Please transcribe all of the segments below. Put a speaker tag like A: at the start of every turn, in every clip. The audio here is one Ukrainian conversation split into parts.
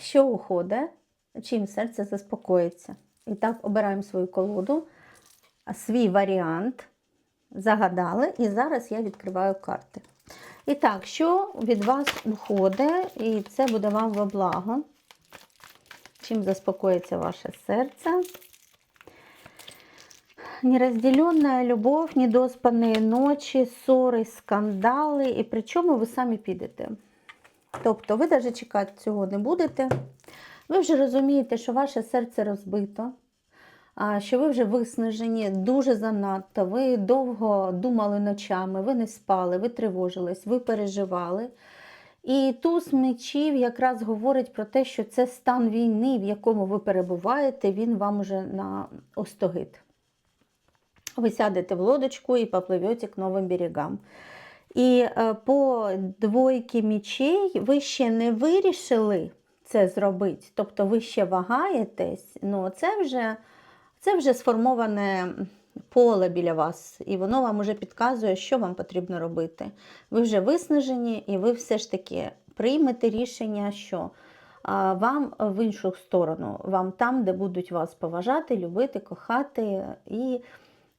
A: що уходить, чим серце заспокоїться. І так обираємо свою колоду, свій варіант загадали, і зараз я відкриваю карти. І так, що від вас уходить, і це буде вам во благо. Чим заспокоїться ваше серце? Нерозділенная любов, недоспані ночі, ссори, скандали, і причому ви самі підете. Тобто ви навіть чекати цього не будете. Ви вже розумієте, що ваше серце розбито, що ви вже виснажені дуже занадто, ви довго думали ночами, ви не спали, ви тривожились, ви переживали. І туз мечів якраз говорить про те, що це стан війни, в якому ви перебуваєте, він вам уже на остогид. Ви сядете в лодочку і попливете к новим берегам. І е, по двойки мічей ви ще не вирішили це зробити, тобто ви ще вагаєтесь, ну це вже, це вже сформоване поле біля вас, і воно вам вже підказує, що вам потрібно робити. Ви вже виснажені, і ви все ж таки приймете рішення, що вам в іншу сторону, вам там, де будуть вас поважати, любити, кохати і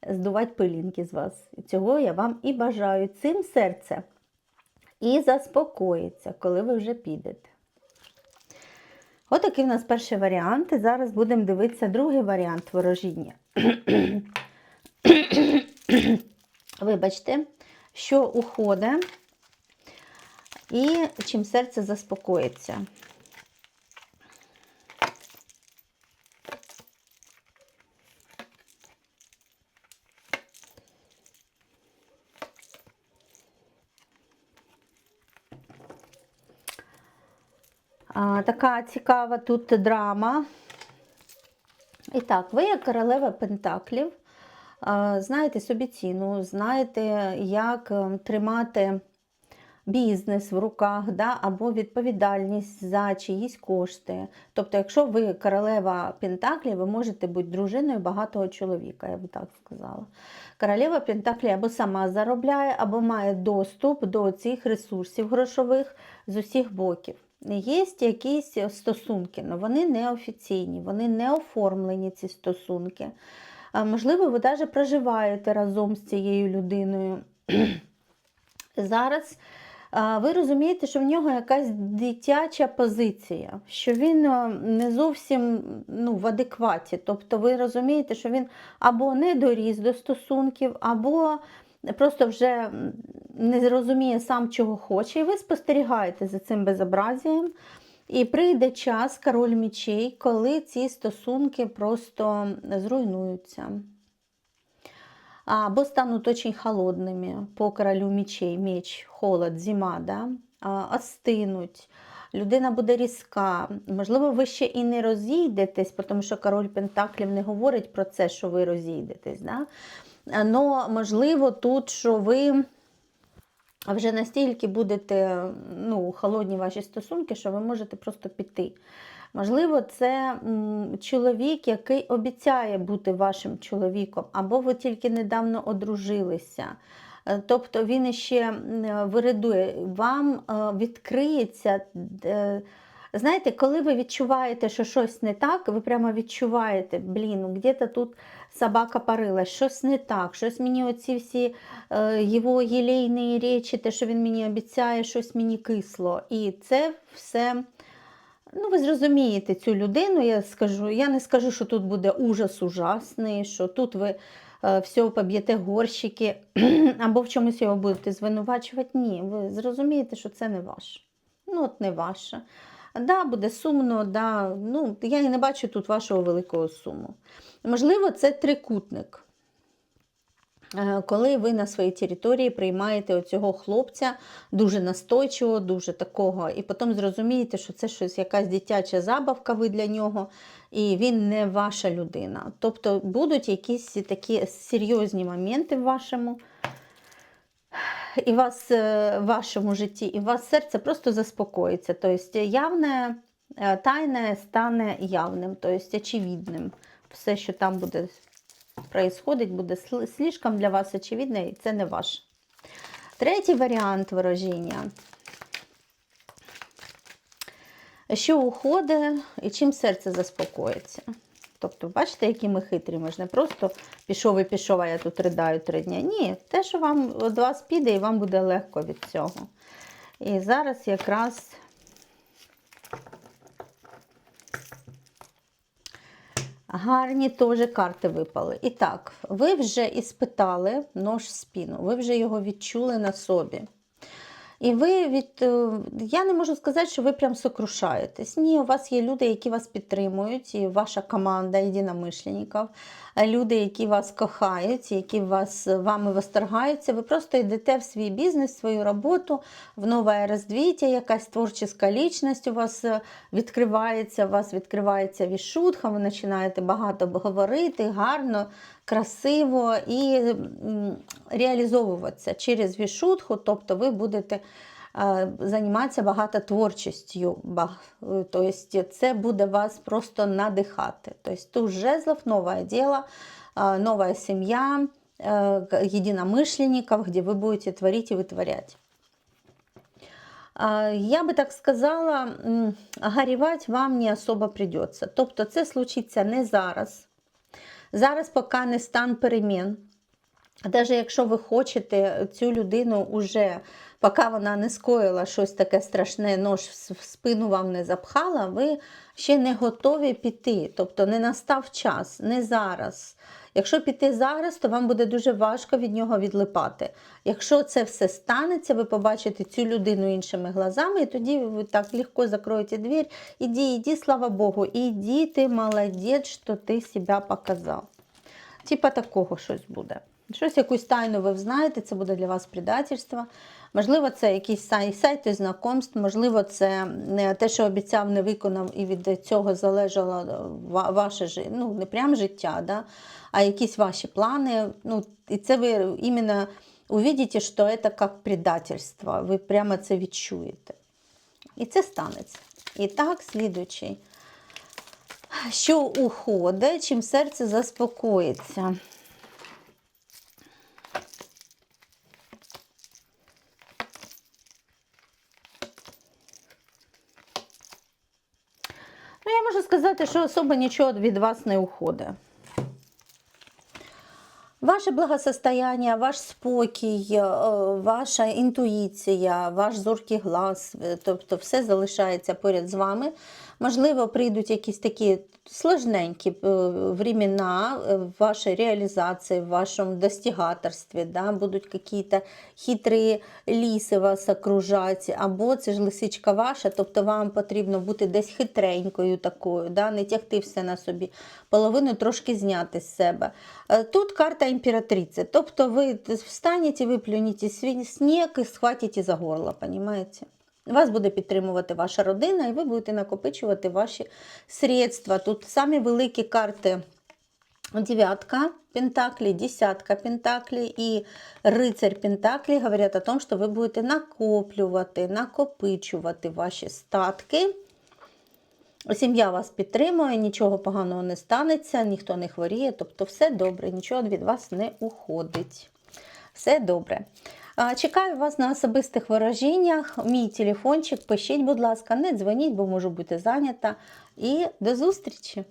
A: здувати пилінки з вас. Цього я вам і бажаю. Цим серце і заспокоїться, коли ви вже підете. Отакий в нас перший варіант. І зараз будемо дивитися другий варіант ворожіння. Вибачте, що уходить і чим серце заспокоїться. Така цікава тут драма. І так, ви як королева Пентаклів, знаєте собі ціну, знаєте, як е, тримати бізнес в руках, да, або відповідальність за чиїсь кошти. Тобто, якщо ви королева Пентаклів, ви можете бути дружиною багатого чоловіка, я би так сказала. Королева Пентаклі або сама заробляє, або має доступ до цих ресурсів грошових з усіх боків. Є якісь стосунки, але вони неофіційні, вони не оформлені, ці стосунки. Можливо, ви навіть проживаєте разом з цією людиною. Зараз ви розумієте, що в нього якась дитяча позиція, що він не зовсім ну, в адекваті. Тобто ви розумієте, що він або не доріс до стосунків, або просто вже не розуміє сам, чого хоче, і ви спостерігаєте за цим безобразієм. І прийде час, король мічей, коли ці стосунки просто зруйнуються. Або стануть дуже холодними по королю мечей, меч, холод, зима, да? остинуть. Людина буде різка. Можливо, ви ще і не розійдетесь, тому що король Пентаклів не говорить про це, що ви розійдетесь. Да? Но, можливо, тут, що ви вже настільки будете ну, холодні ваші стосунки, що ви можете просто піти. Можливо, це чоловік, який обіцяє бути вашим чоловіком, або ви тільки недавно одружилися. Е, Тобто він ще виридує, вам е, відкриється. Знаєте, коли ви відчуваєте, що щось не так, ви прямо відчуваєте, блін, ну где-то тут собака парилась, щось не так, щось мені оці всі е, його єлейні речі, те, що він мені обіцяє, щось мені кисло. І це все. Ну, ви зрозумієте цю людину, я скажу. Я не скажу, що тут буде ужас ужасний, що тут ви е, все поб'єте горщики або в чомусь його будете звинувачувати. Ні, ви зрозумієте, що це не ваше. Ну, от не ваше. Да, буде сумно, да, ну, я і не бачу тут вашого великого суму. Можливо, це трикутник. Е, Коли ви на своїй території приймаєте оцього хлопця дуже настойчиво, дуже такого, і потім зрозумієте, що це щось якась дитяча забавка ви для нього, і він не ваша людина. Тобто будуть якісь такі серйозні моменти в вашому і вас, е, в вашому житті, і у вас серце просто заспокоїться. Тобто явне, е, тайне стане явним, тобто очевидним. Все, що там буде происходить, буде слишком для вас очевидне, і це не ваше. Третій варіант ворожіння. що уходить і чим серце заспокоїться. Тобто, бачите, які ми хитрі, ми ж не просто пішов і пішов, а я тут ридаю три дні. Ні, те, що вам від вас піде, і вам буде легко від цього. І зараз якраз гарні теж карти випали. І так, ви вже іспитали нож в спину, ви вже його відчули на собі. І ви від. е, Я не можу сказати, що ви прям сокрушаєтесь. Ні, у вас є люди, які вас підтримують, і ваша команда єдиномишленників, е, люди, які вас кохають, які вас, вами восторгаються. Ви просто йдете в свій бізнес, в свою роботу, в нове розвиття, якась творча лічність у вас е, відкривається, у вас відкривається вішутха, ви починаєте багато говорити, гарно, красиво і м, реалізовуватися через вішутху, тобто ви будете е, займатися багато творчістю. ба- е, Тобто це буде вас просто надихати. Тобто тут жезлов, нове діло, е, нова сім'я, е, единомышленников, где вы будете творить и вытворять. А, Я би так сказала, м, горівати вам не особо придеться. Тобто це случиться не зараз. Зараз поки не стан перемін. Навіть якщо ви хочете цю людину уже, поки вона не скоїла щось таке страшне, нож в спину вам не запхала, ви ще не готові піти. Тобто не настав час, не зараз. Якщо піти зараз, то вам буде дуже важко від нього відлипати. Якщо це все станеться, ви побачите цю людину іншими глазами, і тоді ви так легко закроєте двір. Іди, іди, слава Богу, іди, ти молодець, що ти себе показав. Типа такого щось буде. Щось, якусь тайну ви знаєте, це буде для вас предательство. Можливо, це якісь сай- сайти знакомств, можливо, це не те, що обіцяв, не виконав, і від цього залежало е, ваше ну, не прям життя, да? а якісь ваші плани. Ну, і це ви іменно увидите, що це як предательство. Ви прямо це відчуєте. І це станеться. І так, слідуючий. Що уходить, чим серце заспокоїться. Можу сказати, що особо нічого від вас не уходить. Ваше благосостояння, ваш спокій, е, ваша інтуїція, ваш зоркий глаз, тобто все залишається поряд з вами. Можливо, прийдуть якісь такі сложненькі е, времена е, в вашій реалізації, в вашому достигаторстві, да? будуть якісь хитрі ліси вас окружати, або це ж лисичка ваша, тобто вам потрібно бути десь хитренькою такою, да? не тягти все на собі, половину трошки зняти з себе. Тут карта імператриці, тобто ви встанете, виплюнете сніг і схватите за горло, понимаете? Вас буде підтримувати ваша родина, і ви будете накопичувати ваші средства. Тут самі великі карти девятка пентаклей, десятка пентаклей і рицарь пентаклей говорять о том, що ви будете накоплювати, накопичувати ваші статки. Сім'я вас підтримує, нічого поганого не станеться, ніхто не хворіє, тобто все добре, нічого від вас не уходить. Все добре. Чекаю вас на особистих вираженнях. Мій телефончик, пишіть, будь ласка, не дзвоніть, бо можу бути зайнята. І до зустрічі!